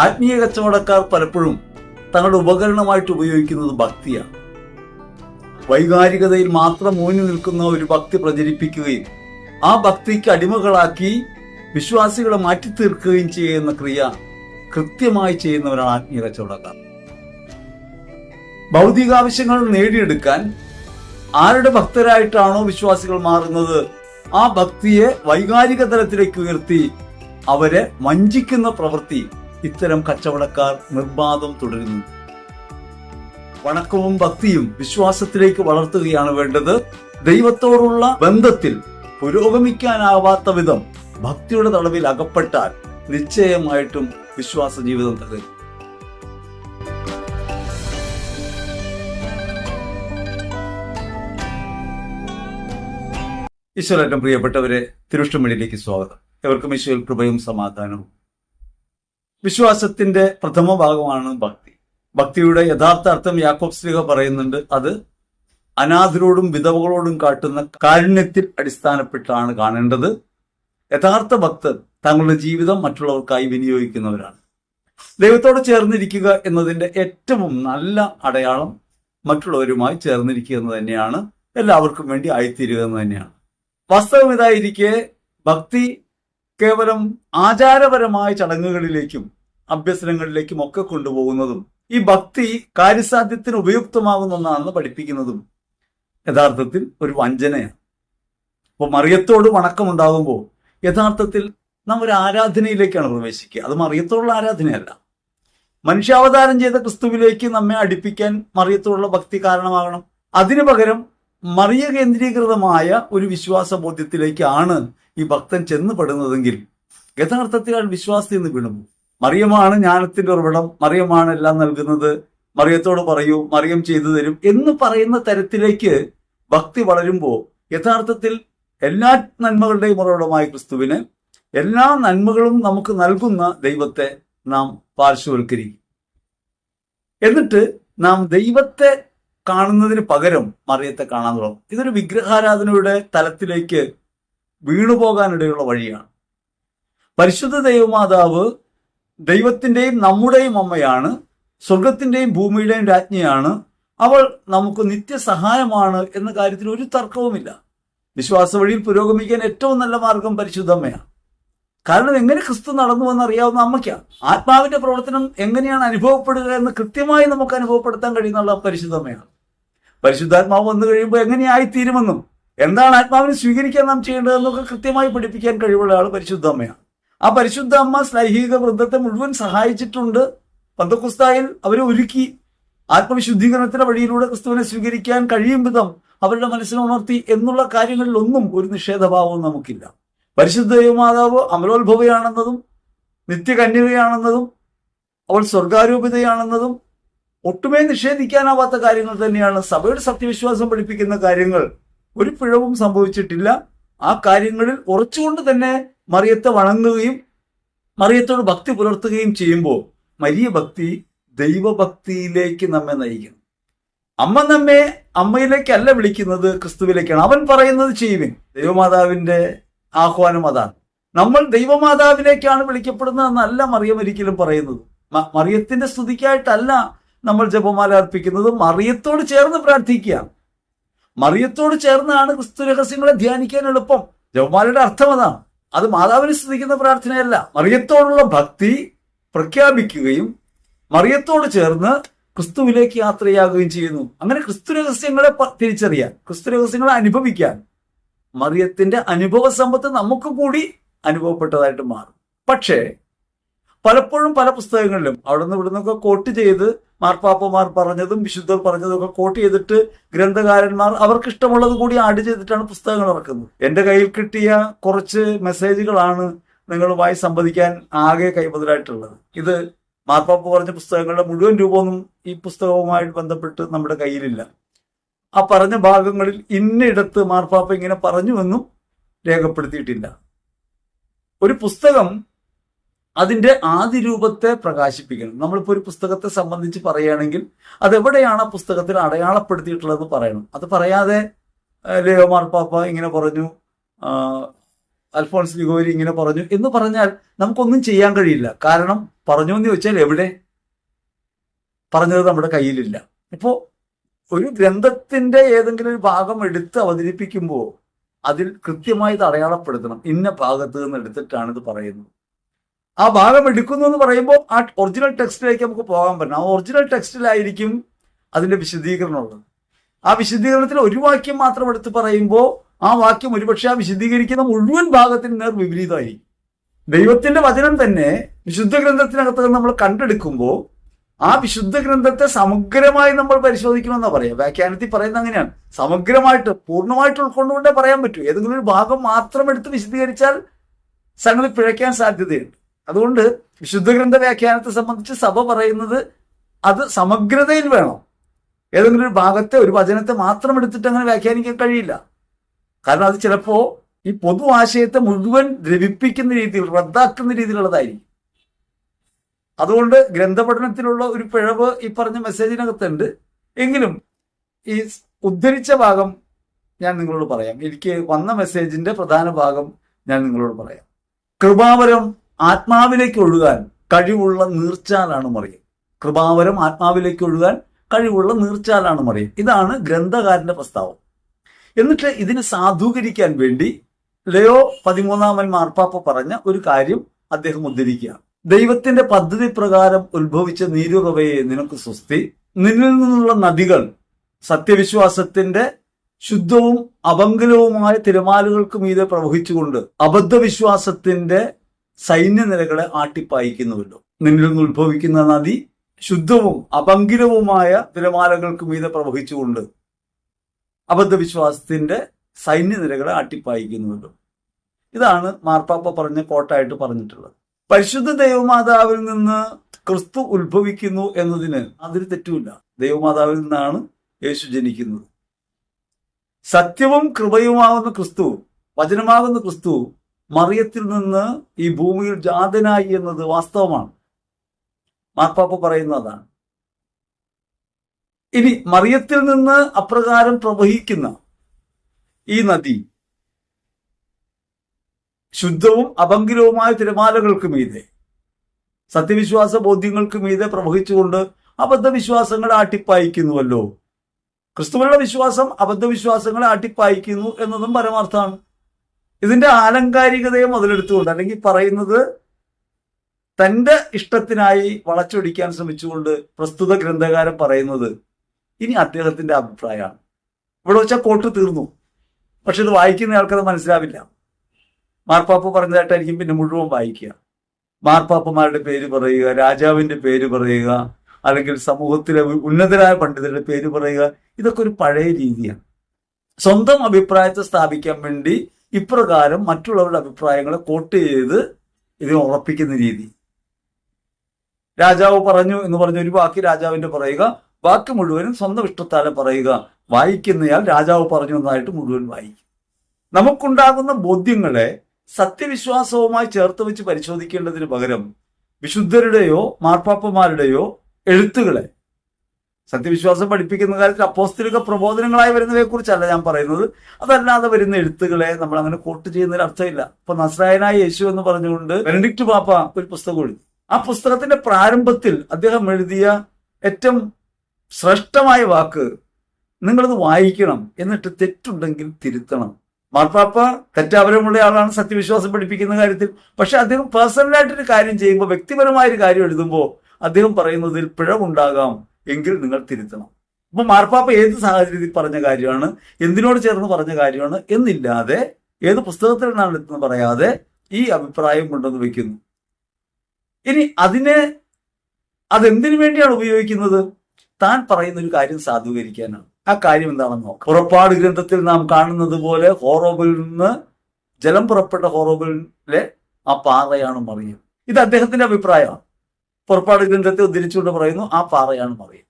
ആത്മീയ കച്ചവടക്കാർ പലപ്പോഴും തങ്ങളുടെ ഉപകരണമായിട്ട് ഉപയോഗിക്കുന്നത് ഭക്തിയാണ്. വൈകാരികതയിൽ മാത്രം ഊന്നി നിൽക്കുന്ന ഒരു ഭക്തി പ്രചരിപ്പിക്കുകയും ആ ഭക്തിക്ക് അടിമകളാക്കി വിശ്വാസികളെ മാറ്റി തീർക്കുകയും ചെയ്യുന്ന ക്രിയ കൃത്യമായി ചെയ്യുന്നവരാണ് ആത്മീയ കച്ചവടക്കാർ. ഭൗതികാവശ്യങ്ങൾ നേടിയെടുക്കാൻ ആരുടെ ഭക്തരായിട്ടാണോ വിശ്വാസികൾ മാറുന്നത്? ആ ഭക്തിയെ വൈകാരിക തലത്തിലേക്ക് ഉയർത്തി അവരെ വഞ്ചിക്കുന്ന പ്രവൃത്തി ഇത്തരം കച്ചവടക്കാർ നിർബാധം തുടരുന്നു. വണക്കവും ഭക്തിയും വിശ്വാസത്തിലേക്ക് വളർത്തുകയാണ് വേണ്ടത്. ദൈവത്തോടുള്ള ബന്ധത്തിൽ പുരോഗമിക്കാനാവാത്ത വിധം ഭക്തിയുടെ തടവിൽ അകപ്പെട്ടാൽ നിശ്ചയമായിട്ടും വിശ്വാസ ജീവിതം തകരും. ഈശ്വരേറ്റം പ്രിയപ്പെട്ടവരെ തിരുഷ്ടമിഴിലേക്ക് സ്വാഗതം. എവർക്കും ഈശ്വരൽ കൃപയും സമാധാനവും. വിശ്വാസത്തിന്റെ പ്രഥമ ഭാഗമാണ് ഭക്തി. ഭക്തിയുടെ യഥാർത്ഥ അർത്ഥം യാക്കോബ് സ്ലിഹ പറയുന്നുണ്ട് അത് അനാഥരോടും വിധവകളോടും കാട്ടുന്ന കാരുണ്യത്തിൽ അടിസ്ഥാനപ്പെട്ടാണ് കാണേണ്ടത്. യഥാർത്ഥ ഭക്തർ തങ്ങളുടെ ജീവിതം മറ്റുള്ളവർക്കായി വിനിയോഗിക്കുന്നവരാണ്. ദൈവത്തോട് ചേർന്നിരിക്കുക എന്നതിന്റെ ഏറ്റവും നല്ല അടയാളം മറ്റുള്ളവരുമായി ചേർന്നിരിക്കുക എന്ന് തന്നെയാണ്. എല്ലാവർക്കും വേണ്ടി ആയിത്തീരുക എന്ന് തന്നെയാണ്. വാസ്തവം ഇതായിരിക്കെ ഭക്തി കേവലം ആചാരപരമായ ചടങ്ങുകളിലേക്കും അഭ്യസനങ്ങളിലേക്കും ഒക്കെ കൊണ്ടുപോകുന്നതും ഈ ഭക്തി കാര്യസാധ്യത്തിന് ഉപയുക്തമാകുന്ന ഒന്നാണെന്ന് പഠിപ്പിക്കുന്നതും യഥാർത്ഥത്തിൽ ഒരു വഞ്ചനയാണ്. അപ്പോൾ മറിയത്തോട് വണക്കമുണ്ടാകുമ്പോൾ യഥാർത്ഥത്തിൽ നാം ഒരു ആരാധനയിലേക്കാണ് പ്രവേശിക്കുക. അത് മറിയത്തോടുള്ള ആരാധനയല്ല. മനുഷ്യാവതാരം ചെയ്ത ക്രിസ്തുവിലേക്ക് നമ്മെ അടുപ്പിക്കാൻ മറിയത്തോടുള്ള ഭക്തി കാരണമാകണം. അതിനു പകരം മറിയ കേന്ദ്രീകൃതമായ ഒരു വിശ്വാസ ബോധ്യത്തിലേക്കാണ് ഈ ഭക്തൻ ചെന്നുപെടുന്നതെങ്കിൽ യഥാർത്ഥത്തിൽ അയാൾ വിശ്വാസത്തിൽ നിന്ന് വീണു മറിയമാണ് ജ്ഞാനത്തിന്റെ ഉറവിടം മറിയമാണ് എല്ലാം നൽകുന്നത്. മറിയത്തോട് പറയൂ മറിയം ചെയ്തു തരും എന്ന് പറയുന്ന തരത്തിലേക്ക് ഭക്തി വളരുമ്പോൾ യഥാർത്ഥത്തിൽ എല്ലാ നന്മകളുടെയും ഉറവിടമായ ക്രിസ്തുവിന് എല്ലാ നന്മകളും നമുക്ക് നൽകുന്ന ദൈവത്തെ നാം പാർശ്വവൽക്കരിക്കും. എന്നിട്ട് നാം ദൈവത്തെ കാണുന്നതിന് പകരം മറിയത്തെ കാണാൻ തുടങ്ങും. ഇതൊരു വിഗ്രഹാരാധനയുടെ തലത്തിലേക്ക് വീണുപോകാനിടയുള്ള വഴിയാണ്. പരിശുദ്ധ ദൈവമാതാവ് ദൈവത്തിന്റെയും നമ്മുടെയും അമ്മയാണ് സ്വർഗത്തിന്റെയും ഭൂമിയുടെയും രാജ്ഞിയാണ്. അവൾ നമുക്ക് നിത്യസഹായമാണ് എന്ന കാര്യത്തിൽ ഒരു തർക്കവുമില്ല. വിശ്വാസ വഴിയിൽ പുരോഗമിക്കാൻ ഏറ്റവും നല്ല മാർഗം പരിശുദ്ധമ്മയാണ് കാരണം എങ്ങനെ ക്രിസ്തു നടന്നു എന്ന് അറിയാവുന്ന അമ്മയ്ക്കാണ് ആത്മാവിന്റെ പ്രവർത്തനം എങ്ങനെയാണ് അനുഭവപ്പെടുക എന്ന് കൃത്യമായി നമുക്ക് അനുഭവപ്പെടുത്താൻ കഴിയുന്നുള്ള പരിശുദ്ധമ്മയാണ് പരിശുദ്ധാത്മാവ് വന്നു കഴിയുമ്പോൾ എങ്ങനെയായിത്തീരുമെന്നും എന്താണ് ആത്മാവിനെ സ്വീകരിക്കാൻ നാം ചെയ്യേണ്ടതെന്നൊക്കെ കൃത്യമായി പഠിപ്പിക്കാൻ കഴിവുള്ള ആൾ പരിശുദ്ധ അമ്മയാണ്. ആ പരിശുദ്ധ അമ്മ സ്ലൈഹിക വൃദ്ധത്തെ മുഴുവൻ സഹായിച്ചിട്ടുണ്ട്. പന്തക്കുസ്തായിൽ അവരെ ഒരുക്കി ആത്മവിശുദ്ധീകരണത്തിന്റെ വഴിയിലൂടെ ക്രിസ്തുവിനെ സ്വീകരിക്കാൻ കഴിയും വിധം അവരുടെ മനസ്സിനെ ഉണർത്തി എന്നുള്ള കാര്യങ്ങളിലൊന്നും ഒരു നിഷേധഭാവവും നമുക്കില്ല. പരിശുദ്ധ ദൈവമാതാവ് അമലോത്ഭവയാണെന്നതും നിത്യകന്യകയാണെന്നതും അവൾ സ്വർഗാരൂപിതയാണെന്നതും ഒട്ടുമേ നിഷേധിക്കാനാവാത്ത കാര്യങ്ങൾ തന്നെയാണ് സഭയുടെ സത്യവിശ്വാസം പഠിപ്പിക്കുന്ന കാര്യങ്ങൾ ഒരു പിഴവും സംഭവിച്ചിട്ടില്ല. ആ കാര്യങ്ങളിൽ ഉറച്ചുകൊണ്ട് തന്നെ മറിയത്തെ വണങ്ങുകയും മറിയത്തോട് ഭക്തി പുലർത്തുകയും ചെയ്യുമ്പോൾ മരിയ ഭക്തി ദൈവഭക്തിയിലേക്ക് നമ്മെ നയിക്കുന്നു. അമ്മ നമ്മെ അമ്മയിലേക്കല്ല വിളിക്കുന്നത് ക്രിസ്തുവിലേക്കാണ്. അവൻ പറയുന്നത് ചെയ്യുവിൻ. ദൈവമാതാവിന്റെ ആഹ്വാനം അതാണ്. നമ്മൾ ദൈവമാതാവിലേക്കാണ് വിളിക്കപ്പെടുന്നതെന്നല്ല മറിയം ഒരിക്കലും പറയുന്നത്. മറിയത്തിന്റെ സ്തുതിക്കായിട്ടല്ല നമ്മൾ ജപമാല അർപ്പിക്കുന്നത് മറിയത്തോട് ചേർന്ന് പ്രാർത്ഥിക്കുക മറിയത്തോട് ചേർന്നാണ് ക്രിസ്തു രഹസ്യങ്ങളെ ധ്യാനിക്കാൻ എളുപ്പം. ജവമാലയുടെ അർത്ഥം അതാണ് അത് മാതാവിനെ സ്തുതിക്കുന്ന പ്രാർത്ഥനയല്ല. മറിയത്തോടുള്ള ഭക്തി പ്രഖ്യാപിക്കുകയും മറിയത്തോട് ചേർന്ന് ക്രിസ്തുവിലേക്ക് യാത്രയാകുകയും ചെയ്യുന്നു. അങ്ങനെ ക്രിസ്തു രഹസ്യങ്ങളെ തിരിച്ചറിയാൻ ക്രിസ്തു രഹസ്യങ്ങളെ അനുഭവിക്കാൻ മറിയത്തിന്റെ അനുഭവ സമ്പത്ത് നമുക്ക് കൂടി അനുഭവപ്പെട്ടതായിട്ട് മാറും. പക്ഷേ പലപ്പോഴും പല പുസ്തകങ്ങളിലും അവിടെ നിന്ന് ഇവിടെ നിന്നൊക്കെ കോട്ട് ചെയ്ത് മാർപ്പാപ്പമാർ പറഞ്ഞതും വിശുദ്ധർ പറഞ്ഞതും ഒക്കെ കോട്ട് ചെയ്തിട്ട് ഗ്രന്ഥകാരന്മാർ അവർക്ക് ഇഷ്ടമുള്ളത് കൂടി ആഡ് ചെയ്തിട്ടാണ് പുസ്തകങ്ങൾ ഇറക്കുന്നത്. എന്റെ കയ്യിൽ കിട്ടിയ കുറച്ച് മെസ്സേജുകളാണ് നിങ്ങളുമായി സംവദിക്കാൻ ആകെ കൈമുതലായിട്ടുള്ളത്. ഇത് മാർപ്പാപ്പ പറഞ്ഞ പുസ്തകങ്ങളുടെ മുഴുവൻ രൂപമൊന്നും ഈ പുസ്തകവുമായി ബന്ധപ്പെട്ട് നമ്മുടെ കയ്യിലില്ല. ആ പറഞ്ഞ ഭാഗങ്ങളിൽ ഇന്നിടത്ത് മാർപ്പാപ്പ ഇങ്ങനെ പറഞ്ഞുവെന്നും രേഖപ്പെടുത്തിയിട്ടില്ല. ഒരു പുസ്തകം അതിന്റെ ആദ്യ രൂപത്തെ പ്രകാശിപ്പിക്കണം. നമ്മളിപ്പോൾ ഒരു പുസ്തകത്തെ സംബന്ധിച്ച് പറയുകയാണെങ്കിൽ അതെവിടെയാണ് ആ പുസ്തകത്തിൽ അടയാളപ്പെടുത്തിയിട്ടുള്ളതെന്ന് പറയണം. അത് പറയാതെ ലിയോ മാർപ്പാപ്പ ഇങ്ങനെ പറഞ്ഞു അൽഫോൺസ് ലിഗോരി ഇങ്ങനെ പറഞ്ഞു എന്ന് പറഞ്ഞാൽ നമുക്കൊന്നും ചെയ്യാൻ കഴിയില്ല. കാരണം പറഞ്ഞു എന്ന് ചോദിച്ചാൽ എവിടെ? പറഞ്ഞത് നമ്മുടെ കയ്യിലില്ല. ഇപ്പോ ഒരു ഗ്രന്ഥത്തിന്റെ ഏതെങ്കിലും ഒരു ഭാഗം എടുത്ത് അവതരിപ്പിക്കുമ്പോൾ അതിൽ കൃത്യമായി അടയാളപ്പെടുത്തണം. ഇന്ന ഭാഗത്ത് നിന്ന് എടുത്തിട്ടാണ് ഇത് പറയുന്നത്. ആ ഭാഗം എടുക്കുന്നു എന്ന് പറയുമ്പോൾ ആ ഒറിജിനൽ ടെക്സ്റ്റിലേക്ക് നമുക്ക് പോകാൻ പറ്റണം ആ ഒറിജിനൽ ടെക്സ്റ്റിലായിരിക്കും അതിന്റെ വിശദീകരണം ഉള്ളത്. ആ വിശദീകരണത്തിൽ ഒരു വാക്യം മാത്രം എടുത്ത് പറയുമ്പോൾ ആ വാക്യം ഒരുപക്ഷെ ആ വിശദീകരിക്കുന്ന മുഴുവൻ ഭാഗത്തിന് നേർ വിപരീതമായിരിക്കും. ദൈവത്തിന്റെ വചനം തന്നെ വിശുദ്ധ ഗ്രന്ഥത്തിനകത്ത് നമ്മൾ കണ്ടെടുക്കുമ്പോൾ ആ വിശുദ്ധ ഗ്രന്ഥത്തെ സമഗ്രമായി നമ്മൾ പരിശോധിക്കണമെന്നാ പറയാം വ്യാഖ്യാനത്തിൽ പറയുന്നത് അങ്ങനെയാണ്. സമഗ്രമായിട്ട് പൂർണമായിട്ട് ഉൾക്കൊണ്ടുകൊണ്ടേ പറയാൻ പറ്റൂ. ഏതെങ്കിലും ഒരു ഭാഗം മാത്രം എടുത്ത് വിശദീകരിച്ചാൽ സംഗതി പിഴയ്ക്കാൻ സാധ്യതയുണ്ട്. അതുകൊണ്ട് വിശുദ്ധ ഗ്രന്ഥ വ്യാഖ്യാനത്തെ സംബന്ധിച്ച് സഭ പറയുന്നത് അത് സമഗ്രതയിൽ വേണം. ഏതെങ്കിലും ഒരു ഭാഗത്തെ ഒരു വചനത്തെ മാത്രം എടുത്തിട്ട് അങ്ങനെ വ്യാഖ്യാനിക്കാൻ കഴിയില്ല. കാരണം അത് ചിലപ്പോ ഈ പൊതു ആശയത്തെ മുഴുവൻ ദ്രവിപ്പിക്കുന്ന രീതിയിൽ റദ്ദാക്കുന്ന രീതിയിലുള്ളതായിരിക്കും. അതുകൊണ്ട് ഗ്രന്ഥപഠനത്തിലുള്ള ഒരു പിഴവ് ഈ പറഞ്ഞ മെസ്സേജിനകത്തുണ്ട്. എങ്കിലും ഈ ഉദ്ധരിച്ച ഭാഗം ഞാൻ നിങ്ങളോട് പറയാം. എനിക്ക് വന്ന മെസ്സേജിന്റെ പ്രധാന ഭാഗം ഞാൻ നിങ്ങളോട് പറയാം. കൃപാവരം ആത്മാവിലേക്ക് ഒഴുകാൻ കഴിവുള്ള നീർച്ചാലാണ് മറിയം. കൃപാവരം ആത്മാവിലേക്ക് ഒഴുകാൻ കഴിവുള്ള നീർച്ചാലാണ് മറിയം. ഇതാണ് ഗ്രന്ഥകാരന്റെ പ്രസ്താവം. എന്നിട്ട് ഇതിനെ സാധൂകരിക്കാൻ വേണ്ടി ലയോ പതിമൂന്നാമൻ മാർപ്പാപ്പ പറഞ്ഞ ഒരു കാര്യം അദ്ദേഹം ഉദ്ധരിക്കുകയാണ്. ദൈവത്തിന്റെ പദ്ധതി പ്രകാരം ഉത്ഭവിച്ച നീരുറവയെ നിനക്ക് സ്വസ്തി. നിന്നിൽ നിന്നുള്ള നദികൾ സത്യവിശ്വാസത്തിന്റെ ശുദ്ധവും അപങ്കലവുമായ തിരമാലുകൾക്ക് മീതെ പ്രവഹിച്ചുകൊണ്ട് അബദ്ധവിശ്വാസത്തിന്റെ സൈന്യനിരകളെ ആട്ടിപ്പായിക്കുന്നുവല്ലോ. നിന്നിൽ നിന്ന് ഉത്ഭവിക്കുന്ന നദി ശുദ്ധവും അപങ്കിലവുമായ തിരമാലകൾക്ക് മീതെ പ്രവഹിച്ചുകൊണ്ട് അബദ്ധവിശ്വാസത്തിന്റെ സൈന്യനിരകളെ ആട്ടിപ്പായിക്കുന്നുവല്ലോ. ഇതാണ് മാർപ്പാപ്പ പറഞ്ഞ കോട്ടായിട്ട് പറഞ്ഞിട്ടുള്ളത്. പരിശുദ്ധ ദൈവമാതാവിൽ നിന്ന് ക്രിസ്തു ഉത്ഭവിക്കുന്നു എന്നതിന് അതിന് തെറ്റുമില്ല. ദൈവമാതാവിൽ നിന്നാണ് യേശു ജനിക്കുന്നത്. സത്യവും കൃപയുമാകുന്ന ക്രിസ്തു വചനമാകുന്ന ക്രിസ്തു മറിയത്തിൽ നിന്ന് ഈ ഭൂമിയിൽ ജാതനായി എന്നത് വാസ്തവമാണ്. മാർപ്പാപ്പ പറയുന്നതാണ് ഇനി മറിയത്തിൽ നിന്ന് അപ്രകാരം പ്രവഹിക്കുന്ന ഈ നദി ശുദ്ധവും അപങ്കിലവുമായ തിരമാലകൾക്ക് മീതെ സത്യവിശ്വാസ ബോധ്യങ്ങൾക്ക് മീതെ പ്രവഹിച്ചുകൊണ്ട് അബദ്ധവിശ്വാസങ്ങളെ ആട്ടിപ്പായിക്കുന്നുവല്ലോ. ക്രിസ്തുവിനുള്ള വിശ്വാസം അബദ്ധവിശ്വാസങ്ങളെ ആട്ടിപ്പായിക്കുന്നു എന്നതും പരമാർത്ഥമാണ്. ഇതിന്റെ ആലങ്കാരികതയെ മുതലെടുത്തുകൊണ്ട് അല്ലെങ്കിൽ പറയുന്നത് തന്റെ ഇഷ്ടത്തിനായി വളച്ചൊടിക്കാൻ ശ്രമിച്ചുകൊണ്ട് പ്രസ്തുത ഗ്രന്ഥകാരൻ പറയുന്നത് ഇനി അദ്ദേഹത്തിന്റെ അഭിപ്രായമാണ്. ഇവിടെ വെച്ചാൽ കോട്ട് തീർന്നു. പക്ഷെ ഇത് വായിക്കുന്ന ആൾക്കത് മനസ്സിലാവില്ല. മാർപ്പാപ്പ പറഞ്ഞതായിട്ടായിരിക്കും പിന്നെ മുഴുവൻ വായിക്കുക. മാർപ്പാപ്പമാരുടെ പേര് പറയുക രാജാവിന്റെ പേര് പറയുക അല്ലെങ്കിൽ സമൂഹത്തിലെ ഉന്നതരായ പണ്ഡിതരുടെ പേര് പറയുക ഇതൊക്കെ ഒരു പഴയ രീതിയാണ്. സ്വന്തം അഭിപ്രായത്തെ സ്ഥാപിക്കാൻ വേണ്ടി ഇപ്രകാരം മറ്റുള്ളവരുടെ അഭിപ്രായങ്ങളെ കോട്ട് ചെയ്ത് ഇതിനെ ഉറപ്പിക്കുന്ന രീതി. രാജാവ് പറഞ്ഞു എന്ന് പറഞ്ഞ ഒരു വാക്ക് രാജാവിന്റെ പറയുക വാക്ക് മുഴുവനും സ്വന്തം ഇഷ്ടത്താലെ പറയുക. വായിക്കുന്നയാൾ രാജാവ് പറഞ്ഞു എന്നായിട്ട് മുഴുവൻ വായിക്കും. നമുക്കുണ്ടാകുന്ന ബോധ്യങ്ങളെ സത്യവിശ്വാസവുമായി ചേർത്ത് വെച്ച് പരിശോധിക്കേണ്ടതിന് പകരം വിശുദ്ധരുടെയോ മാർപ്പാപ്പമാരുടെയോ എഴുത്തുകളെ സത്യവിശ്വാസം പഠിപ്പിക്കുന്ന കാര്യത്തിൽ അപ്പോസ്തലിക പ്രബോധനങ്ങളായി വരുന്നവയെ കുറിച്ചല്ല ഞാൻ പറയുന്നത്. അതല്ലാതെ വരുന്ന എഴുത്തുകളെ നമ്മൾ അങ്ങനെ കോട്ട് ചെയ്യുന്നതിൽ അർത്ഥമില്ല. ഇപ്പൊ നസ്രായനായ യേശു എന്ന് പറഞ്ഞുകൊണ്ട് ബെനഡിക്ട് പാപ്പ ഒരു പുസ്തകം എഴുതി. ആ പുസ്തകത്തിന്റെ പ്രാരംഭത്തിൽ അദ്ദേഹം എഴുതിയ ഏറ്റവും ശ്രേഷ്ഠമായ വാക്ക് നിങ്ങളത് വായിക്കണം എന്നിട്ട് തെറ്റുണ്ടെങ്കിൽ തിരുത്തണം. മാർപ്പാപ്പ തെറ്റാപരമുള്ള ആളാണ് സത്യവിശ്വാസം പഠിപ്പിക്കുന്ന കാര്യത്തിൽ. പക്ഷെ അദ്ദേഹം പേഴ്സണലായിട്ടൊരു കാര്യം ചെയ്യുമ്പോൾ വ്യക്തിപരമായ ഒരു കാര്യം എഴുതുമ്പോൾ അദ്ദേഹം പറയുന്നതിൽ പിഴവുണ്ടാകാം. എങ്കിൽ നിങ്ങൾ തിരുത്തണം. അപ്പൊ മാർപ്പാപ്പ ഏത് സാഹചര്യത്തിൽ പറഞ്ഞ കാര്യമാണ്? എന്തിനോട് ചേർന്ന് പറഞ്ഞ കാര്യമാണ്? എന്നില്ലാതെ ഏത് പുസ്തകത്തിൽ നിന്നാണ് എന്ന് പറയാതെ ഈ അഭിപ്രായം കൊണ്ടുവന്ന് വെക്കുന്നു. ഇനി അതിനെ അതെന്തിനു വേണ്ടിയാണ് ഉപയോഗിക്കുന്നത്? താൻ പറയുന്ന ഒരു കാര്യം സാധൂകരിക്കാനാണ്. ആ കാര്യം എന്താണെന്ന് നോക്കാം. പുറപ്പാട് ഗ്രന്ഥത്തിൽ നാം കാണുന്നത് പോലെ ഹോറോബിൽ നിന്ന് ജലം പുറപ്പെട്ട ഹോറോബിലെ ആ പാറയാണ് മറിയം ഇത് അദ്ദേഹത്തിന്റെ അഭിപ്രായമാണ്. പുറപ്പാട് ഗ്രന്ഥത്തെ ഉദ്ധരിച്ചുകൊണ്ട് പറയുന്നു ആ പാറയാണ് മറിയം.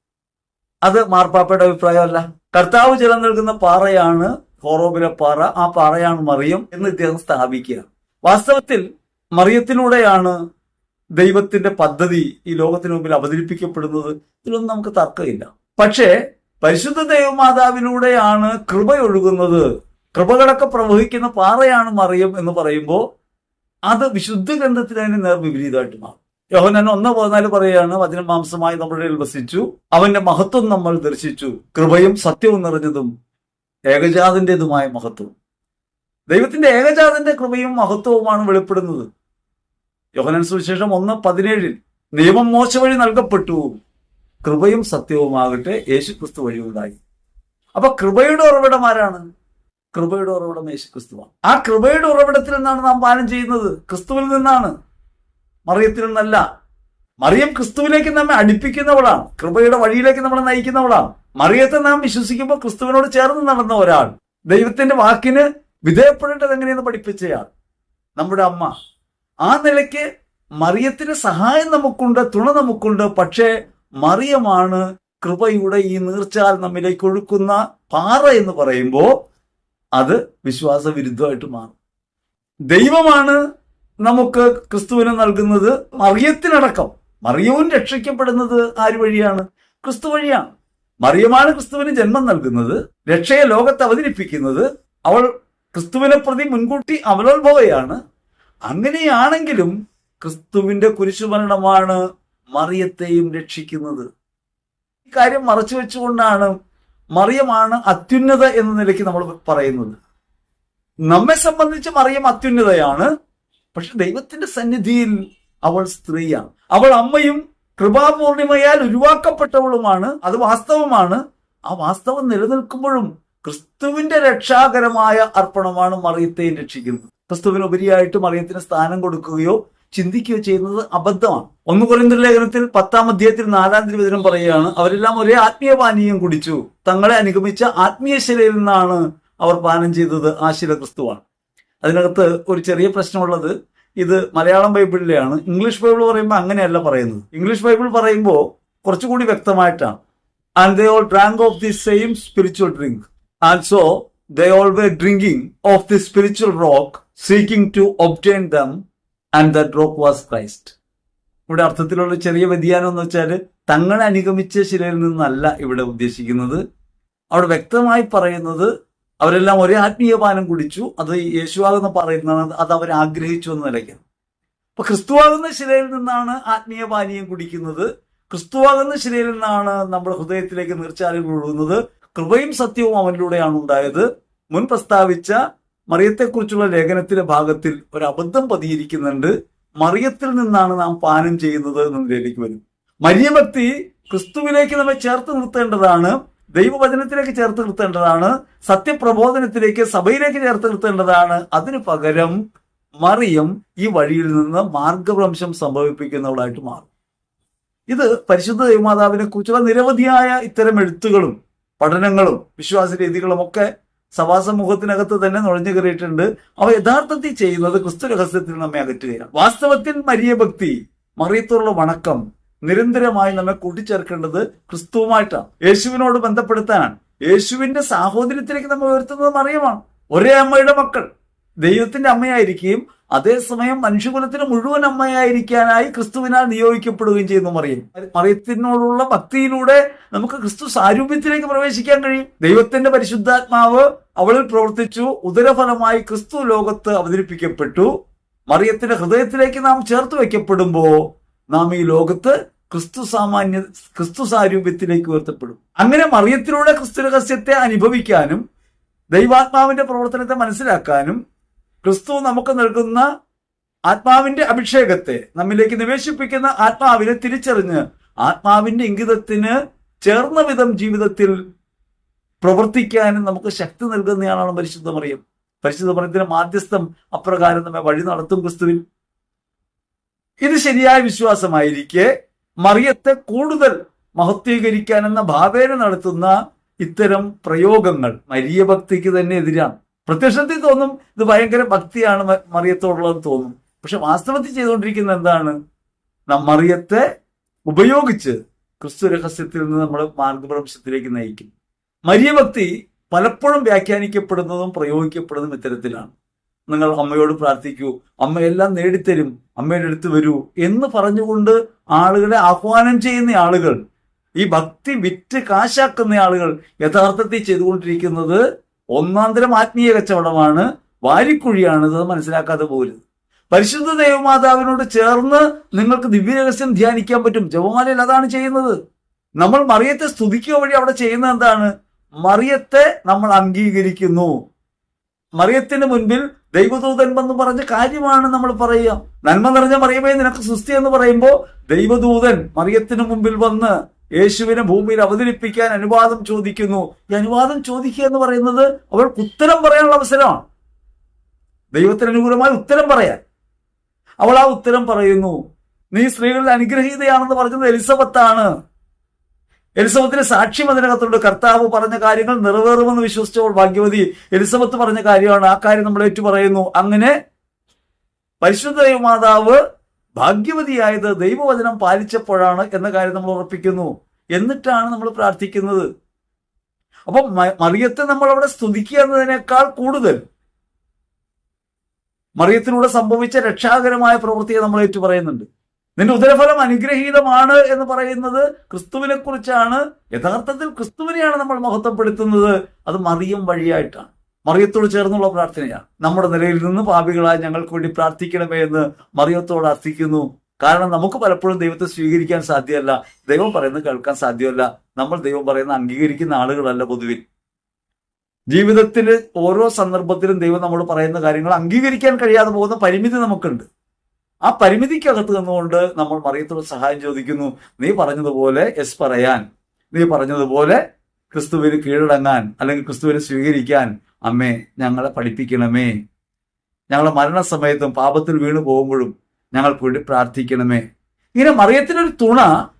അത് മാർപ്പാപ്പയുടെ അഭിപ്രായമല്ല. കർത്താവ് ജലം നൽകുന്ന പാറയാണ് ഹോറോബിലെ പാറ ആ പാറയാണ് മറിയം എന്ന് ഇദ്ദേഹം സ്ഥാപിക്കുക. വാസ്തവത്തിൽ മറിയത്തിലൂടെയാണ് ദൈവത്തിന്റെ പദ്ധതി ഈ ലോകത്തിന് മുമ്പിൽ അവതരിപ്പിക്കപ്പെടുന്നത് ഇതിലൊന്നും നമുക്ക് തർക്കമില്ല. പക്ഷേ പരിശുദ്ധ ദൈവമാതാവിലൂടെയാണ് കൃപയൊഴുകുന്നത്. കൃപകളൊക്കെ പ്രവഹിക്കുന്ന പാറയാണ് മറിയം എന്ന് പറയുമ്പോൾ അത് വിശുദ്ധ ഗ്രന്ഥത്തിന് അതിന് നേർ വിപരീതമായിട്ട് മാറും. യോഹനൻ ഒന്ന് പതിനാല് പറയുകയാണ് വചനം മാംസമായി നമ്മുടെ ഇടയിൽ വസിച്ചു. അവന്റെ മഹത്വം നമ്മൾ ദർശിച്ചു. കൃപയും സത്യവും നിറഞ്ഞതും ഏകജാതിന്റെതുമായ മഹത്വം. ദൈവത്തിന്റെ ഏകജാതന്റെ കൃപയും മഹത്വവുമാണ് വെളിപ്പെടുന്നത്. യോഹനൻ സുവിശേഷം ഒന്ന് പതിനേഴിൽ നിയമം മോശ വഴി നൽകപ്പെട്ടു. കൃപയും സത്യവുമാകട്ടെ യേശു ക്രിസ്തു വഴി ഉണ്ടായി അപ്പൊ കൃപയുടെ ഉറവിടം ആരാണ്? കൃപയുടെ ഉറവിടം യേശു ക്രിസ്തുവാണ് ആ കൃപയുടെ ഉറവിടത്തിൽ നിന്നാണ് നാം പാനം ചെയ്യുന്നത്. ക്രിസ്തുവിൽ നിന്നാണ്. മറിയത്തിൽ നിന്നല്ല മറിയം ക്രിസ്തുവിലേക്ക് നമ്മെ അടുപ്പിക്കുന്നവളാണ്. കൃപയുടെ വഴിയിലേക്ക് നമ്മളെ നയിക്കുന്നവളാണ്. മറിയത്തെ നാം വിശ്വസിക്കുമ്പോൾ ക്രിസ്തുവിനോട് ചേർന്ന് നടന്ന ഒരാൾ. ദൈവത്തിന്റെ വാക്കിന് വിധേയപ്പെടേണ്ടത് എങ്ങനെയെന്ന് പഠിപ്പിച്ചയാൾ. നമ്മുടെ അമ്മ. ആ നിലയ്ക്ക് മറിയത്തിന് സഹായം നമുക്കുണ്ട് തുണ നമുക്കുണ്ട്. പക്ഷേ മറിയമാണ് കൃപയുടെ ഈ നീർച്ചാൽ നമ്മിലേക്ക് ഒഴുക്കുന്ന പാറ എന്ന് പറയുമ്പോൾ അത് വിശ്വാസവിരുദ്ധമായിട്ട് മാറും. ദൈവമാണ് നമുക്ക് ക്രിസ്തുവിന് നൽകുന്നത് മറിയത്തിനടക്കം. മറിയവും രക്ഷിക്കപ്പെടുന്നത് ആര് വഴിയാണ്? ക്രിസ്തു വഴിയാണ്. മറിയമാണ് ക്രിസ്തുവിന് ജന്മം നൽകുന്നത്. രക്ഷയെ ലോകത്ത് അവതരിപ്പിക്കുന്നത് അവൾ ക്രിസ്തുവിനെ പ്രതി മുൻകൂട്ടി അവലോത്ഭവയാണ് അങ്ങനെയാണെങ്കിലും ക്രിസ്തുവിന്റെ കുരിശുമരണമാണ് മറിയത്തെയും രക്ഷിക്കുന്നത്. ഈ കാര്യം മറച്ചു വെച്ചുകൊണ്ടാണ് മറിയമാണ് അത്യുന്നത എന്ന നിലയ്ക്ക് നമ്മൾ പറയുന്നത്. നമ്മെ സംബന്ധിച്ച് മറിയം അത്യുന്നതയാണ്. പക്ഷെ ദൈവത്തിന്റെ സന്നിധിയിൽ അവൾ സ്ത്രീയാണ്. അവൾ അമ്മയും കൃപാപൂർണിമയാൽ ഉരുവാക്കപ്പെട്ടവളുമാണ്. അത് വാസ്തവമാണ്. ആ വാസ്തവം നിലനിൽക്കുമ്പോഴും ക്രിസ്തുവിന്റെ രക്ഷാകരമായ അർപ്പണമാണ് മറിയത്തെ രക്ഷിക്കുന്നത്. ക്രിസ്തുവിന് ഉപരിയായിട്ട് മറിയത്തിന് സ്ഥാനം കൊടുക്കുകയോ ചിന്തിക്കുകയോ ചെയ്യുന്നത് അബദ്ധമാണ്. ഒന്ന് കുറയുന്ന ലേഖനത്തിൽ പത്താം അധ്യായത്തിൽ നാലാം തിരുവചനം പറയുകയാണ് അവരെല്ലാം ഒരേ ആത്മീയ പാനീയം കുടിച്ചു. തങ്ങളെ അനുഗമിച്ച ആത്മീയ ശിലയിൽ നിന്നാണ് അവർ പാനം ചെയ്തത്. ആ ശില ക്രിസ്തുവാണ്. അതിനകത്ത് ഒരു ചെറിയ പ്രശ്നമുള്ളത് ഇത് മലയാളം ബൈബിളിലെയാണ്. ഇംഗ്ലീഷ് ബൈബിൾ പറയുമ്പോൾ അങ്ങനെയല്ല പറയുന്നത്. ഇംഗ്ലീഷ് ബൈബിൾ പറയുമ്പോൾ കുറച്ചുകൂടി വ്യക്തമായിട്ടാണ്. And they all drank of the same spiritual drink and so they all way drinking of the spiritual rock seeking to obtain them and the rock was Christ ഇവിടെ അർത്ഥത്തിലുള്ള ചെറിയ വ്യതിയാനം എന്ന് വെച്ചാൽ തങ്ങളെ അനുഗമിച്ച ശിലയിൽ നിന്നല്ല ഇവിടെ ഉദ്ദേശിക്കുന്നത്. അവിടെ വ്യക്തമായി പറയുന്നത് അവരെല്ലാം ഒരേ ആത്മീയ പാനം കുടിച്ചു. അത് യേശുവാകുന്ന പറയുന്നതാണ് അത് അവർ ആഗ്രഹിച്ചു എന്ന് നിലയ്ക്കാണ് അപ്പൊ ക്രിസ്തുവാകുന്ന ശിലയിൽ നിന്നാണ് ആത്മീയ പാനീയം കുടിക്കുന്നത്. ക്രിസ്തുവാകുന്ന ശിലയിൽ നിന്നാണ് നമ്മുടെ ഹൃദയത്തിലേക്ക് നീർച്ചാലുകൾ ഒഴുകുന്നത്. കൃപയും സത്യവും അവനിലൂടെയാണ് ഉണ്ടായത്. മുൻ പ്രസ്താവിച്ച മറിയത്തെക്കുറിച്ചുള്ള ലേഖനത്തിലെ ഭാഗത്തിൽ ഒരു അബദ്ധം പതിയിരിക്കുന്നുണ്ട്. മറിയത്തിൽ നിന്നാണ് നാം പാനം ചെയ്യുന്നത് എന്നതിലേക്ക് വരും. മരിയഭക്തി ക്രിസ്തുവിലേക്ക് നമ്മെ ചേർത്ത് നിർത്തേണ്ടതാണ്. ദൈവവചനത്തിലേക്ക് ചേർത്ത് നിർത്തേണ്ടതാണ് സത്യപ്രബോധനത്തിലേക്ക് സഭയിലേക്ക് ചേർത്ത് നിർത്തേണ്ടതാണ്. അതിനു പകരം മറിയം ഈ വഴിയിൽ നിന്ന് മാർഗഭ്രംശം സംഭവിപ്പിക്കുന്നവളായിട്ട് മാറും. ഇത് പരിശുദ്ധ ദൈവമാതാവിനെ കുറിച്ചുള്ള നിരവധിയായ ഇത്തരം എഴുത്തുകളും പഠനങ്ങളും വിശ്വാസ രീതികളും ഒക്കെ സഭാസമൂഹത്തിനകത്ത് തന്നെ നുഴഞ്ഞു കയറിയിട്ടുണ്ട്. അവ യഥാർത്ഥത്തിൽ ചെയ്യുന്നത് ക്രിസ്തു രഹസ്യത്തിൽ നമ്മെ അകറ്റുകയാണ്. വാസ്തവത്തിൽ മരിയ ഭക്തി മറിയത്തോടുള്ള വണക്കം നിരന്തരമായി നമ്മെ കൂട്ടിച്ചേർക്കേണ്ടത് ക്രിസ്തുവുമായിട്ടാണ്. യേശുവിനോട് ബന്ധപ്പെടുത്താനാണ്. യേശുവിന്റെ സാഹോദര്യത്തിലേക്ക് നമ്മൾ ഉയർത്തുന്നത് മറിയമാണ് ഒരേ അമ്മയുടെ മക്കൾ ദൈവത്തിന്റെ അമ്മയായിരിക്കുകയും അതേസമയം മനുഷ്യകുലത്തിന് മുഴുവൻ അമ്മയായിരിക്കാനായി ക്രിസ്തുവിനാൽ നിയോഗിക്കപ്പെടുകയും ചെയ്യുന്നു മറിയം. മറിയത്തിനോടുള്ള ഭക്തിയിലൂടെ നമുക്ക് ക്രിസ്തു സാരൂപ്യത്തിലേക്ക് പ്രവേശിക്കാൻ കഴിയും. ദൈവത്തിന്റെ പരിശുദ്ധാത്മാവ് അവളിൽ പ്രവർത്തിച്ചു. ഉദരഫലമായി ക്രിസ്തു ലോകത്ത് അവതരിപ്പിക്കപ്പെട്ടു. മറിയത്തിന്റെ ഹൃദയത്തിലേക്ക് നാം ചേർത്ത് വെക്കപ്പെടുമ്പോ നാം ഈ ലോകത്ത് ക്രിസ്തു സാമാന്യ ക്രിസ്തു സാരൂപ്യത്തിലേക്ക് ഉയർത്തപ്പെടും. അങ്ങനെ മറിയത്തിലൂടെ ക്രിസ്തു രഹസ്യത്തെ അനുഭവിക്കാനും ദൈവാത്മാവിന്റെ പ്രവർത്തനത്തെ മനസ്സിലാക്കാനും ക്രിസ്തു നമുക്ക് നൽകുന്ന ആത്മാവിന്റെ അഭിഷേകത്തെ നമ്മിലേക്ക് നിവേശിപ്പിക്കുന്ന ആത്മാവിനെ തിരിച്ചറിഞ്ഞ് ആത്മാവിന്റെ ഇംഗിതത്തിന് ചേർന്ന വിധം ജീവിതത്തിൽ പ്രവർത്തിക്കാനും നമുക്ക് ശക്തി നൽകുന്നയാളാണ് പരിശുദ്ധ പരിശുദ്ധമറിയത്തിന് പരിശുദ്ധ മാധ്യസ്ഥം അപ്രകാരം നമ്മെ വഴി നടത്തും ക്രിസ്തുവിൽ. ഇത് ശരിയായ വിശ്വാസമായിരിക്കെ മറിയത്തെ കൂടുതൽ മഹത്വീകരിക്കാൻ എന്ന ഭാവേന നടത്തുന്ന ഇത്തരം പ്രയോഗങ്ങൾ മരിയ ഭക്തിക്ക് തന്നെ എതിരാണ്. പ്രത്യക്ഷത്തിൽ തോന്നും ഇത് ഭയങ്കര ഭക്തിയാണ് മറിയത്തോടുള്ളത് തോന്നും. പക്ഷെ വാസ്തവത്തിൽ ചെയ്തുകൊണ്ടിരിക്കുന്ന എന്താണ്? മറിയത്തെ ഉപയോഗിച്ച് ക്രിസ്തു രഹസ്യത്തിൽ നിന്ന് നമ്മൾ മാർഗഭ്രംശത്തിലേക്ക് നയിക്കും. മരിയ ഭക്തി പലപ്പോഴും വ്യാഖ്യാനിക്കപ്പെടുന്നതും പ്രയോഗിക്കപ്പെടുന്നതും ഇത്തരത്തിലാണ്. നിങ്ങൾ അമ്മയോട് പ്രാർത്ഥിക്കൂ. അമ്മ എല്ലാം നേടിത്തരും. അമ്മയുടെ അടുത്ത് വരൂ എന്ന് പറഞ്ഞുകൊണ്ട് ആളുകളെ ആഹ്വാനം ചെയ്യുന്ന ആളുകൾ ഈ ഭക്തി വിറ്റ് കാശാക്കുന്ന ആളുകൾ യഥാർത്ഥത്തിൽ ചെയ്തുകൊണ്ടിരിക്കുന്നത് ഒന്നാന്തരം ആത്മീയ കച്ചവടമാണ്. വാരിക്കുഴിയാണ് ഇത് മനസ്സിലാക്കാതെ പോരുത് പരിശുദ്ധ ദേവമാതാവിനോട് ചേർന്ന് നിങ്ങൾക്ക് ദിവ്യരഹസ്യം ധ്യാനിക്കാൻ പറ്റും. ജപമാലയിൽ അതാണ് ചെയ്യുന്നത്. നമ്മൾ മറിയത്തെ സ്തുതിക്കുക വഴി അവിടെ ചെയ്യുന്നത് എന്താണ്? മറിയത്തെ നമ്മൾ അംഗീകരിക്കുന്നു. മറിയത്തിന് മുൻപിൽ ദൈവദൂതൻ എന്ന് പറഞ്ഞ കാര്യമാണ് നമ്മൾ പറയുക. നന്മ നിറഞ്ഞ മറിയമേ നിനക്ക് സുസ്ഥി എന്ന് പറയുമ്പോൾ ദൈവദൂതൻ മറിയത്തിന് മുമ്പിൽ വന്ന് യേശുവിനെ ഭൂമിയിൽ അവതരിപ്പിക്കാൻ അനുവാദം ചോദിക്കുന്നു. ഈ അനുവാദം ചോദിക്കുക എന്ന് പറയുന്നത് അവൾ ഉത്തരം പറയാനുള്ള അവസരമാണ്. ദൈവത്തിന് അനുകൂലമായി ഉത്തരം പറയാൻ. അവൾ ആ ഉത്തരം പറയുന്നു. നീ സ്ത്രീകളിൽ അനുഗ്രഹീതയാണെന്ന് പറഞ്ഞത് എലിസബത്താണ്. എലിസബത്തിന് സാക്ഷ്യം അതിനകത്തുണ്ട്. കർത്താവ് പറഞ്ഞ കാര്യങ്ങൾ നിറവേറുമെന്ന് വിശ്വസിച്ചവൾ ഭാഗ്യവതി എലിസബത്ത് പറഞ്ഞ കാര്യമാണ്. ആ കാര്യം നമ്മൾ ഏറ്റു പറയുന്നു അങ്ങനെ പരിശുദ്ധ മാതാവ് ഭാഗ്യവതിയായത് ദൈവവചനം പാലിച്ചപ്പോഴാണ് എന്ന കാര്യം നമ്മൾ ഉറപ്പിക്കുന്നു. എന്നിട്ടാണ് നമ്മൾ പ്രാർത്ഥിക്കുന്നത്. അപ്പം മറിയത്തെ നമ്മൾ അവിടെ സ്തുതിക്കുക എന്നതിനേക്കാൾ കൂടുതൽ മറിയത്തിലൂടെ സംഭവിച്ച രക്ഷാകരമായ പ്രവൃത്തിയെ നമ്മൾ ഏറ്റു പറയുന്നുണ്ട് നിന്റെ ഉദരഫലം അനുഗ്രഹീതമാണ് എന്ന് പറയുന്നത് ക്രിസ്തുവിനെ കുറിച്ചാണ് യഥാർത്ഥത്തിൽ ക്രിസ്തുവിനെയാണ് നമ്മൾ മഹത്വപ്പെടുത്തുന്നത്. അത് മറിയം വഴിയായിട്ടാണ്. മറിയത്തോട് ചേർന്നുള്ള പ്രാർത്ഥനയാണ്. നമ്മുടെ നിലയിൽ നിന്ന് പാപികളായി ഞങ്ങൾക്ക് വേണ്ടി പ്രാർത്ഥിക്കണമേ എന്ന് മറിയത്തോട് അർത്ഥിക്കുന്നു. കാരണം നമുക്ക് പലപ്പോഴും ദൈവത്തെ സ്വീകരിക്കാൻ സാധ്യമല്ല. ദൈവം പറയുന്നത് കേൾക്കാൻ സാധ്യമല്ല. നമ്മൾ ദൈവം പറയുന്ന അംഗീകരിക്കുന്ന ആളുകളല്ല പൊതുവിൽ. ജീവിതത്തിൽ ഓരോ സന്ദർഭത്തിലും ദൈവം നമ്മൾ പറയുന്ന കാര്യങ്ങൾ അംഗീകരിക്കാൻ കഴിയാതെ പോകുന്ന പരിമിതി നമുക്കുണ്ട്. ആ പരിമിതിക്കകത്ത് നിന്നുകൊണ്ട് നമ്മൾ മറിയത്തോട് സഹായം ചോദിക്കുന്നു. നീ പറഞ്ഞതുപോലെ എസ് പറയാൻ. നീ പറഞ്ഞതുപോലെ ക്രിസ്തുവിന് കീഴടങ്ങാൻ അല്ലെങ്കിൽ ക്രിസ്തുവിനെ സ്വീകരിക്കാൻ അമ്മേ ഞങ്ങളെ പഠിപ്പിക്കണമേ. ഞങ്ങളെ മരണസമയത്തും പാപത്തിൽ വീണു പോകുമ്പോഴും ഞങ്ങൾക്ക് വേണ്ടി പ്രാർത്ഥിക്കണമേ. ഇങ്ങനെ മറിയത്തിനൊരു തുണ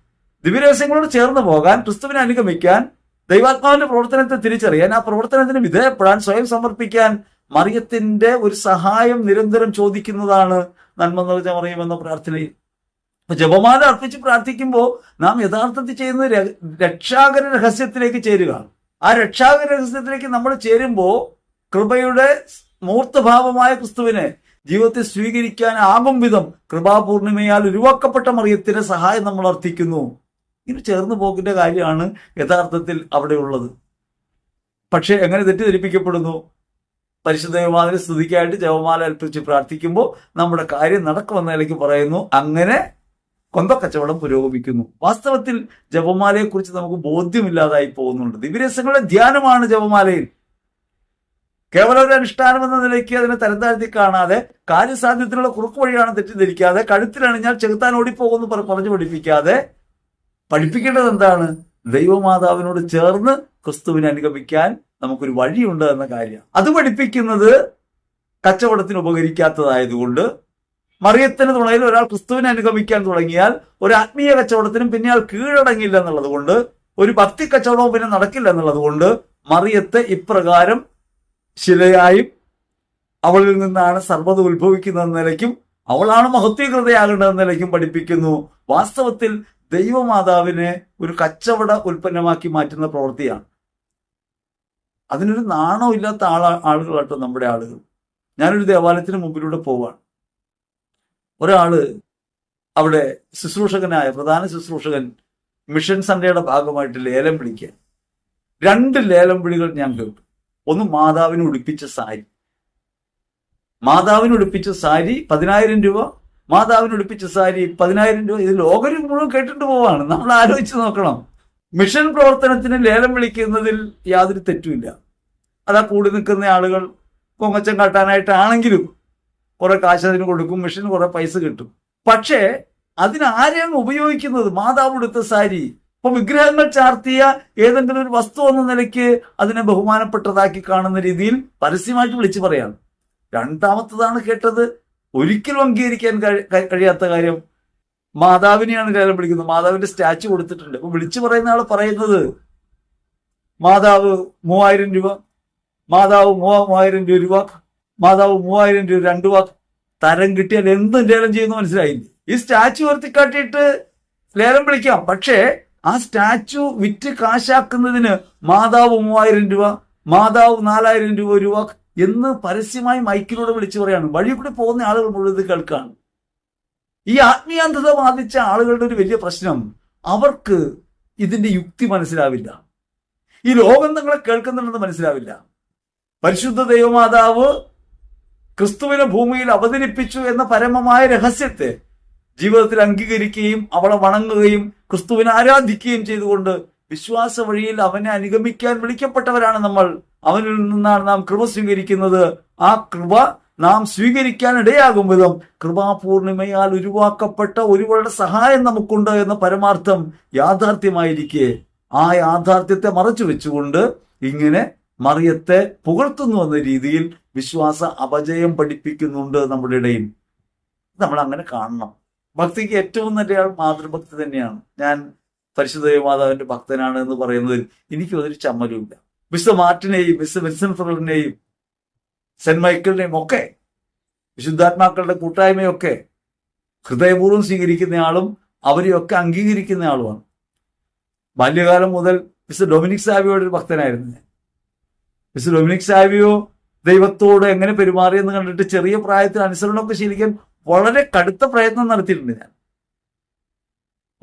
ദിവ്യരഹസ്യങ്ങളോട് ചേർന്ന് പോകാൻ ക്രിസ്തുവിനെ അനുഗമിക്കാൻ ദൈവാത്മാവിന്റെ പ്രവർത്തനത്തെ തിരിച്ചറിയാൻ ആ പ്രവർത്തനത്തിന് വിധേയപ്പെടാൻ സ്വയം സമർപ്പിക്കാൻ മറിയത്തിന്റെ ഒരു സഹായം നിരന്തരം ചോദിക്കുന്നതാണ് നന്മ നിറഞ്ഞ മറിയുമെന്ന പ്രാർത്ഥനയിൽ. അപ്പൊ ജപമാല അർപ്പിച്ച് പ്രാർത്ഥിക്കുമ്പോൾ നാം യഥാർത്ഥത്തിൽ ചെയ്യുന്ന രക്ഷാകര രഹസ്യത്തിലേക്ക് ചേരുക. ആ രക്ഷാകര രഹസ്യത്തിലേക്ക് നമ്മൾ ചേരുമ്പോൾ കൃപയുടെ മൂർത്തഭാവമായ ക്രിസ്തുവിനെ ജീവിതത്തിൽ സ്വീകരിക്കാൻ ആകും വിധം കൃപാപൂർണിമയാൽ ഉരുവാക്കപ്പെട്ട മറിയത്തിന്റെ സഹായം നമ്മൾ അർത്ഥിക്കുന്നു ഇങ്ങനെ ചേർന്ന് പോക്കിന്റെ കാര്യമാണ് യഥാർത്ഥത്തിൽ അവിടെയുള്ളത്. പക്ഷെ എങ്ങനെ തെറ്റിദ്ധരിപ്പിക്കപ്പെടുന്നു? പരിശുദ്ധ ദേവമാതിരി സ്തുതിക്കായിട്ട് ജപമാല അർപ്പിച്ച് പ്രാർത്ഥിക്കുമ്പോൾ നമ്മുടെ കാര്യം നടക്കുമെന്ന നിലയ്ക്ക് പറയുന്നു. അങ്ങനെ കൊന്തക്കച്ചവടം പുരോഗമിക്കുന്നു. വാസ്തവത്തിൽ ജപമാലയെക്കുറിച്ച് നമുക്ക് ബോധ്യമില്ലാതായി പോകുന്നുണ്ട്. ദിവ്യരസങ്ങളുടെ ധ്യാനമാണ് ജപമാലയിൽ. കേവലം ഒരു അനുഷ്ഠാനം എന്ന നിലയ്ക്ക് അതിനെ തരംതാഴ്ത്തി കാണാതെ കാര്യസാധ്യത്തിനുള്ള കുറുക്ക് വഴിയാണ് തെറ്റിദ്ധരിക്കാതെ കഴുത്തിലണിഞ്ഞാൽ ചെകുത്താൻ ഓടിപ്പോകുന്നു പറഞ്ഞു പഠിപ്പിക്കാതെ പഠിപ്പിക്കേണ്ടത് എന്താണ്? ദൈവമാതാവിനോട് ചേർന്ന് ക്രിസ്തുവിനെ അനുഗമിക്കാൻ നമുക്കൊരു വഴിയുണ്ട് എന്ന കാര്യം. അത് പഠിപ്പിക്കുന്നത് കച്ചവടത്തിന് ഉപകരിക്കാത്തതായതുകൊണ്ട് മറിയത്തിന് തുണയിൽ ഒരാൾ ക്രിസ്തുവിനെ അനുഗമിക്കാൻ തുടങ്ങിയാൽ ഒരു ആത്മീയ കച്ചവടത്തിനും പിന്നെ ആൾ കീഴടങ്ങില്ല എന്നുള്ളത് കൊണ്ട് ഒരു ഭക്തി കച്ചവടവും പിന്നെ നടക്കില്ല എന്നുള്ളത് കൊണ്ട് മറിയത്തെ ഇപ്രകാരം ശിലയായും അവളിൽ നിന്നാണ് സർവത ഉത്ഭവിക്കുന്ന നിലയ്ക്കും അവളാണ് മഹത്വീകൃതയാകേണ്ടത് നിലയ്ക്കും പഠിപ്പിക്കുന്നു. വാസ്തവത്തിൽ ദൈവമാതാവിനെ ഒരു കച്ചവട ഉൽപ്പന്നമാക്കി മാറ്റുന്ന പ്രവൃത്തിയാണ്. അതിനൊരു നാണോ ഇല്ലാത്ത ആളാ ആളുകളാട്ടോ നമ്മുടെ ആളുകൾ. ഞാനൊരു ദേവാലയത്തിന് മുമ്പിലൂടെ പോവാണ്. ഒരാൾ അവിടെ ശുശ്രൂഷകനായ പ്രധാന ശുശ്രൂഷകൻ മിഷൻ സൺഡേയുടെ ഭാഗമായിട്ട് ലേലം വിളിക്കാൻ രണ്ട് ലേലം വിളികൾ ഞാൻ കേട്ടു. ഒന്ന് മാതാവിന് ഉടുപ്പിച്ച സാരി. മാതാവിന് ഉടുപ്പിച്ച സാരി പതിനായിരം രൂപ. മാതാവിന് ഉടുപ്പിച്ച സാരി പതിനായിരം രൂപ. ഇത് ലോകരും മുഴുവൻ കേട്ടിട്ട് പോവാണ്. നമ്മൾ ആലോചിച്ച് നോക്കണം. മിഷൻ പ്രവർത്തനത്തിന് ലേലം വിളിക്കുന്നതിൽ യാതൊരു തെറ്റുമില്ല. അതാ കൂടി നിൽക്കുന്ന ആളുകൾ പൊങ്ങച്ചം കാട്ടാനായിട്ടാണെങ്കിലും കുറെ കാശ് അതിന് കൊടുക്കും മിഷൻ കുറെ പൈസ കിട്ടും. പക്ഷേ അതിനാരെയാണ് ഉപയോഗിക്കുന്നത്? മാതാവ് എടുത്ത സാരി. ഇപ്പൊ വിഗ്രഹങ്ങൾ ചാർത്തിയ ഏതെങ്കിലും ഒരു വസ്തു എന്ന നിലയ്ക്ക് അതിനെ ബഹുമാനപ്പെട്ടതാക്കി കാണുന്ന രീതിയിൽ പരസ്യമായിട്ട് വിളിച്ചു പറയാണ്. രണ്ടാമത്തതാണ് കേട്ടത്. ഒരിക്കലും അംഗീകരിക്കാൻ കഴി- കഴി- കഴിയാത്ത കാര്യം മാതാവിനെയാണ് കയറി വിളിക്കുന്നത് മാതാവിന്റെ സ്റ്റാച്ചു കൊടുത്തിട്ടുണ്ട്. അപ്പൊ വിളിച്ചു പറയുന്ന ആൾ പറയുന്നത് മാതാവ് മൂവായിരം രൂപ മാതാവ് മൂവ- മൂവായിരം രൂപ രൂപ മാതാവ് മൂവായിരം രൂപ രണ്ടു വാക്ക് തരം കിട്ടിയാൽ എന്തും ലേലം ചെയ്യുന്നു മനസ്സിലായില്ലേ? ഈ സ്റ്റാച്ചു ഉയർത്തിക്കാട്ടിയിട്ട് ലേലം വിളിക്കാം. പക്ഷേ ആ സ്റ്റാച്ചു വിറ്റ് കാശാക്കുന്നതിന് മാതാവ് മൂവായിരം രൂപ മാതാവ് നാലായിരം രൂപ രൂപ എന്ന് പരസ്യമായി മൈക്കിലൂടെ വിളിച്ചു പറയാണ്. വഴി കൂടി പോകുന്ന ആളുകൾ മുഴുവൻ കേൾക്കാണ്. ഈ ആത്മീയാന്ധത ബാധിച്ച ആളുകളുടെ ഒരു വലിയ പ്രശ്നം അവർക്ക് ഇതിന്റെ യുക്തി മനസ്സിലാവില്ല. ഈ ലോകം നിങ്ങളെ കേൾക്കുന്നുണ്ടെന്ന് മനസ്സിലാവില്ല. പരിശുദ്ധ ദൈവമാതാവ് ക്രിസ്തുവിനെ ഭൂമിയിൽ അവതരിപ്പിച്ചു എന്ന പരമമായ രഹസ്യത്തെ ജീവിതത്തിൽ അംഗീകരിക്കുകയും അവളെ വണങ്ങുകയും ക്രിസ്തുവിനെ ആരാധിക്കുകയും ചെയ്തുകൊണ്ട് വിശ്വാസ വഴിയിൽ അവനെ അനുഗമിക്കാൻ വിളിക്കപ്പെട്ടവരാണ് നമ്മൾ. അവനിൽ നിന്നാണ് നാം കൃപ സ്വീകരിക്കുന്നത്. ആ കൃപ നാം സ്വീകരിക്കാൻ ഇടയാകും വിധം കൃപാപൂർണിമയാൽ ഉരുവാക്കപ്പെട്ട ഒരുവളുടെ സഹായം നമുക്കുണ്ട് എന്ന പരമാർത്ഥം യാഥാർത്ഥ്യമായിരിക്കെ. ആ യാഥാർത്ഥ്യത്തെ മറച്ചു വെച്ചുകൊണ്ട് ഇങ്ങനെ മറിയത്തെ പുകഴ്ത്തുന്നു എന്ന രീതിയിൽ വിശ്വാസ അപജയം പഠിപ്പിക്കുന്നുണ്ട് നമ്മുടെ ഇടയിൽ. നമ്മൾ അങ്ങനെ കാണണം. ഭക്തിക്ക് ഏറ്റവും നല്ല ആൾ മാതൃഭക്തി തന്നെയാണ്. ഞാൻ പരിശുദ്ധ മാതാവിന്റെ ഭക്തനാണ് എന്ന് പറയുന്നതിൽ എനിക്കും അതൊരു ചമ്മലുമില്ല മിസ്റ്റർ മാർട്ടിനെയും മിസ്റ്റർ വിൻസൻ ഫെറലിനെയും സെന്റ് മൈക്കിളിനെയും ഒക്കെ വിശുദ്ധാത്മാക്കളുടെ കൂട്ടായ്മയൊക്കെ ഹൃദയപൂർവം സ്വീകരിക്കുന്നയാളും അവരെയൊക്കെ അംഗീകരിക്കുന്ന ആളുമാണ് ബാല്യകാലം മുതൽ മിസ്റ്റർ ഡൊമിനിക് സാവിയോയുടെ ഒരു ഭക്തനായിരുന്നു ഞാൻ. മിസ്റ്റർ ഡൊമിനിക് സാവിയോ ദൈവത്തോട് എങ്ങനെ പെരുമാറിയെന്ന് കണ്ടിട്ട് ചെറിയ പ്രായത്തിൽ അനുസരണമൊക്കെ ശീലിക്കാൻ വളരെ കടുത്ത പ്രയത്നം നടത്തിയിട്ടുണ്ട് ഞാൻ.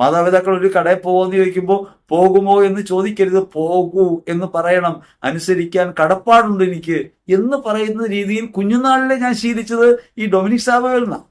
മാതാപിതാക്കൾ ഒരു കടയിൽ പോകുമെന്ന് ചോദിക്കുമ്പോൾ പോകുമോ എന്ന് ചോദിക്കരുത് പോകൂ എന്ന് പറയണം. അനുസരിക്കാൻ കടപ്പാടുണ്ട് എനിക്ക്. എന്ന് പറയുന്ന രീതിയിൽ കുഞ്ഞുനാളിലെ ഞാൻ ശീലിച്ചത് ഈ ഡൊമിനിക് സാബുകളിൽ നിന്നാണ്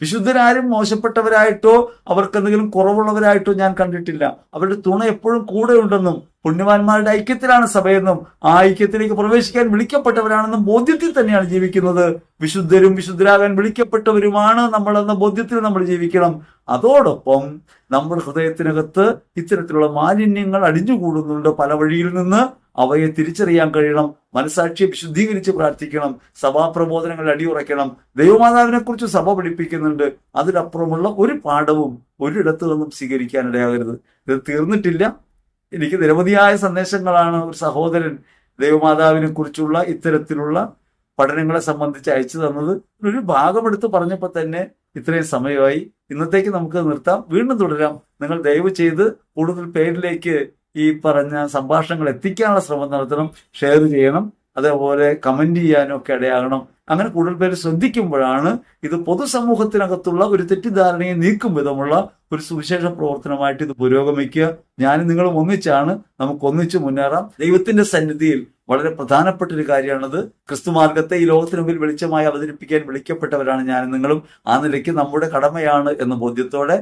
വിശുദ്ധരാരും മോശപ്പെട്ടവരായിട്ടോ അവർക്ക് എന്തെങ്കിലും കുറവുള്ളവരായിട്ടോ ഞാൻ കണ്ടിട്ടില്ല. അവരുടെ തുണ എപ്പോഴും കൂടെ ഉണ്ടെന്നും പുണ്യവാന്മാരുടെ ഐക്യത്തിലാണ് സഭയെന്നും ആ ഐക്യത്തിലേക്ക് പ്രവേശിക്കാൻ വിളിക്കപ്പെട്ടവരാണെന്നും ബോധ്യത്തിൽ തന്നെയാണ് ജീവിക്കുന്നത്. വിശുദ്ധരും വിശുദ്ധരാകാൻ വിളിക്കപ്പെട്ടവരുമാണ് നമ്മൾ എന്ന ബോധ്യത്തിൽ നമ്മൾ ജീവിക്കണം. അതോടൊപ്പം നമ്മുടെ ഹൃദയത്തിനകത്ത് ഇത്തരത്തിലുള്ള മാലിന്യങ്ങൾ അടിഞ്ഞുകൂടുന്നുണ്ട്. പല വഴിയിൽ നിന്ന് അവയെ തിരിച്ചറിയാൻ കഴിയണം. മനസാക്ഷിയെ വിശുദ്ധീകരിച്ച് പ്രാർത്ഥിക്കണം. സഭാപ്രബോധനങ്ങൾ അടിയുറയ്ക്കണം. ദൈവമാതാവിനെ കുറിച്ച് സഭ പഠിപ്പിക്കുന്നുണ്ട്. അതിലപ്പുറമുള്ള ഒരു പാഠവും ഒരിടത്തു നിന്നും സ്വീകരിക്കാൻ ഇടയാകരുത് ഇത് തീർന്നിട്ടില്ല. എനിക്ക് നിരവധിയായ സന്ദേശങ്ങളാണ് ഒരു സഹോദരൻ ദൈവമാതാവിനെ കുറിച്ചുള്ള ഇത്തരത്തിലുള്ള പഠനങ്ങളെ സംബന്ധിച്ച് അയച്ചു തന്നത്. ഒരു ഭാഗമെടുത്ത് പറഞ്ഞപ്പോൾ തന്നെ ഇത്രയും സമയമായി. ഇന്നത്തേക്ക് നമുക്ക് നിർത്താം. വീണ്ടും തുടരാം. നിങ്ങൾ ദയവ് ചെയ്ത് കൂടുതൽ പേരിലേക്ക് ഈ പറഞ്ഞ സംഭാഷണങ്ങൾ എത്തിക്കാനുള്ള ശ്രമം നടത്തണം. ഷെയർ ചെയ്യണം. അതേപോലെ കമന്റ് ചെയ്യാനും ഒക്കെ ഇടയാകണം. അങ്ങനെ കൂടുതൽ പേര് ശ്രദ്ധിക്കുമ്പോഴാണ് ഇത് പൊതുസമൂഹത്തിനകത്തുള്ള ഒരു തെറ്റിദ്ധാരണയെ നീക്കും വിധമുള്ള ഒരു സുവിശേഷ പ്രവർത്തനമായിട്ട് ഇത് പുരോഗമിക്കുക. ഞാനും നിങ്ങളും ഒന്നിച്ചാണ് നമുക്ക് ഒന്നിച്ച് മുന്നേറാം. ദൈവത്തിന്റെ സന്നിധിയിൽ വളരെ പ്രധാനപ്പെട്ട ഒരു കാര്യമാണത്. ക്രിസ്തുമാർഗത്തെ ഈ ലോകത്തിന് മുമ്പിൽ വെളിച്ചമായി അവതരിപ്പിക്കാൻ വിളിക്കപ്പെട്ടവരാണ് ഞാനും നിങ്ങളും. ആ നിലയ്ക്ക് നമ്മുടെ കടമയാണ് എന്ന ബോധ്യത്തോടെ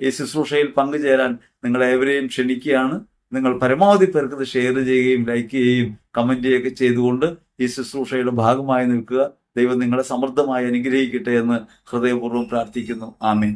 ഈ ശുശ്രൂഷയിൽ പങ്കുചേരാൻ നിങ്ങളേവരെയും ക്ഷണിക്കുകയാണ്. നിങ്ങൾ പരമാവധി പേർക്ക് ഇത് ഷെയർ ചെയ്യുകയും ലൈക്ക് ചെയ്യുകയും കമന്റ് ചെയ്യുകയൊക്കെ ചെയ്തുകൊണ്ട് ഈ ശുശ്രൂഷയുടെ ഭാഗമായി നിൽക്കുക. ദൈവം നിങ്ങളെ സമൃദ്ധമായി അനുഗ്രഹിക്കട്ടെ എന്ന് ഹൃദയപൂർവം പ്രാർത്ഥിക്കുന്നു. ആമീൻ.